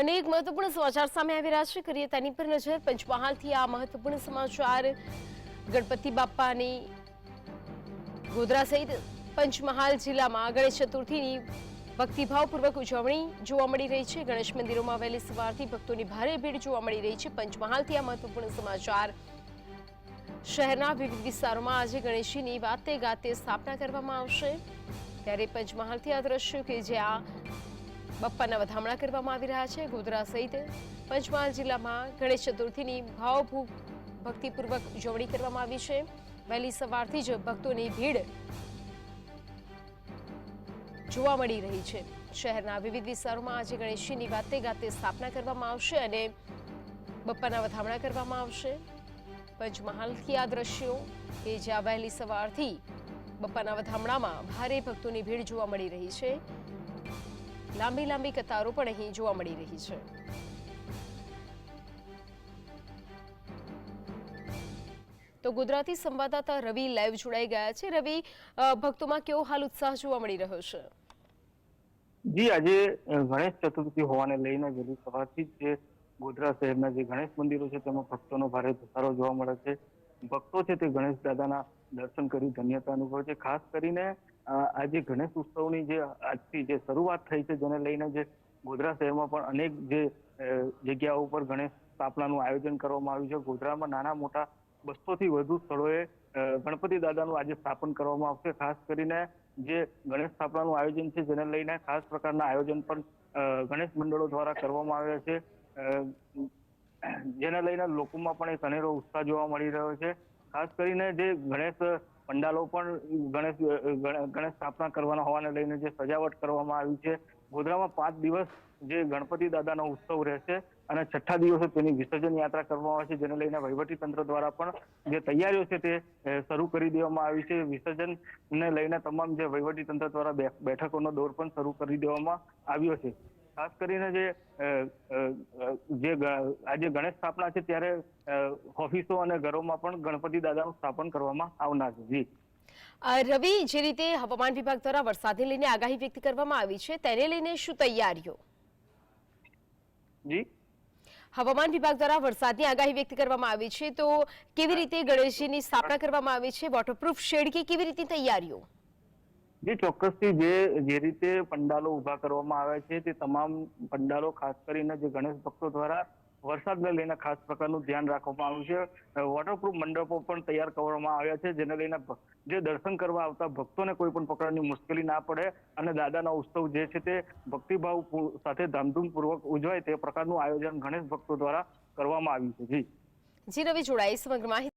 અનેક મહત્વપૂર્ણ સમાચાર સામે આવી રહ્યા છે. કરીએ તેની પર નજર. પંચમહાલથી આ મહત્વપૂર્ણ સમાચાર. ગણપતિ બાપ્પાની ગોધરા સહિત પંચમહાલ જિલ્લામાં ગણેશ ચતુર્થીની ભક્તિભાવપૂર્વક ઉજવણી જોવા મળી રહી છે. ગણેશ મંદિરોમાં વહેલી સવારથી ભક્તોની ભારે ભીડ જોવા મળી રહી છે. પંચમહાલથી આ મહત્વપૂર્ણ સમાચાર. શહેરના વિવિધ વિસ્તારોમાં આજે ગણેશજીની વાતે ગાતે સ્થાપના કરવામાં આવશે. ત્યારે પંચમહાલથી આ દ્રશ્યો કે જ્યાં બપ્પાના વધામણા કરવામાં આવી રહ્યા છે. ગોધરા સહિત પંચમહાલ જિલ્લામાં ગણેશ ચતુર્થીની ભાવભૂ ભક્તિપૂર્વક ઉજવણી કરવામાં આવી છે. વહેલી સવારથી જ ભક્તોની ભીડ જોવા મળી રહી છે. શહેરના વિવિધ વિસ્તારોમાં આજે ગણેશજીની વાતે ગાતે સ્થાપના કરવામાં આવશે અને બપ્પાના વધામણા કરવામાં આવશે. પંચમહાલથી આ દ્રશ્યો કે જ્યાં વહેલી સવારથી બપ્પાના વધામણામાં ભારે ભક્તોની ભીડ જોવા મળી રહી છે. લાંબી લાંબી કતારો પણ અહીં જોવા મળી રહી છે. તો ગુજરાતી સંવાદદાતા રવિ લાઈવ જોડાઈ ગયા છે. રવિ ભક્તોમાં કેવો હાલ ઉત્સાહ જોવા મળી રહ્યો છે? જી, આજે ગણેશ ચતુર્થી હોવાને લઈને વહેલી સવારથી જ ગોધરા શહેરના જે ગણેશ મંદિરો છે, તેમાં ભક્તોનો ભારે ધસારો જોવા મળે છે. ભક્તો છે તે ગણેશ દાદાના દર્શન કરી ધન્યતા અનુભવે છે. ખાસ કરીને આજે ગણેશ ઉત્સવની જે આજથી જે શરૂઆત થઈ છે, જેને લઈને જે ગોધરા શહેરમાં પણ અનેક જે જગ્યાઓ ઉપર ગણેશ સ્થાપનાનું આયોજન કરવામાં આવ્યું છે. ગોધરામાં નાના મોટા બસોથી વધુ સ્થળોએ ગણપતિ દાદાનું આજે સ્થાપન કરવામાં આવશે. ખાસ કરીને જે ગણેશ સ્થાપનાનું આયોજન છે, જેને લઈને ખાસ પ્રકારના આયોજન પણ ગણેશ મંડળો દ્વારા કરવામાં આવ્યા છે. જેને લઈને લોકોમાં પણ એક અનેરો ઉત્સાહ જોવા મળી રહ્યો છે. ખાસ કરીને જે ગણેશ પંડાલો પણ ગણેશ, ગણ- ગણેશ સ્થાપના કરવાના હોવાને લઈને જે સજાવટ કરવામાં આવી છે. ગોધરામાં પાંચ દિવસ જે ગણપતિ દાદાનો ઉત્સવ રહેશે અને છઠ્ઠા દિવસે તેની વિસર્જન યાત્રા કરવામાં આવે છે, જેને લઈને વહીવટી તંત્ર દ્વારા પણ જે તૈયારીઓ છે તે શરૂ કરી દેવામાં આવી છે. વિસર્જનને લઈને તમામ જે વહીવટી તંત્ર દ્વારા બેઠકોનો દોર પણ શરૂ કરી દેવામાં આવ્યો છે. ખાસ કરીને જે જે આજે ગણેશ સ્થાપના છે ત્યારે ઓફિસો અને ઘરોમાં પણ ગણપતિ દાદાનું સ્થાપન કરવામાં આવનાર છે. જી. રવિ જે રીતે હવામાન વિભાગ દ્વારા વરસાદને લઈને આગાહી વ્યક્ત કરવામાં આવી છે તેને લઈને શું તૈયારીઓ? જી. હવામાન વિભાગ દ્વારા વરસાદની આગાહી વ્યક્ત કરવામાં આવી છે તો કેવી રીતે ગણેશજીની સ્થાપના કરવામાં આવી છે? વોટરપ્રૂફ શેડ કે કેવી રીતે તૈયારીઓ? જે ચોક્કસથી જે જે રીતે પંડાલો ઊભા કરવામાં આવ્યા છે, તે તમામ પંડાલો ખાસ કરીને જે ગણેશ ભક્તો દ્વારા વરસાદને લઈને ખાસ પ્રકારનું ધ્યાન રાખવામાં આવ્યું છે. વોટરપ્રૂફ મંડપો પણ તૈયાર કરવામાં આવ્યા છે, જેને લઈને જે દર્શન કરવા આવતા ભક્તોને કોઈ પણ પ્રકારની મુશ્કેલી ના પડે અને દાદાના ઉત્સવ જે છે તે ભક્તિભાવ સાથે ધામધૂમપૂર્વક ઉજવાય તે પ્રકારનું આયોજન ગણેશ ભક્તો દ્વારા કરવામાં આવ્યું છે. જી. જી રવિ જોડાઈ સમગ્ર માહિતી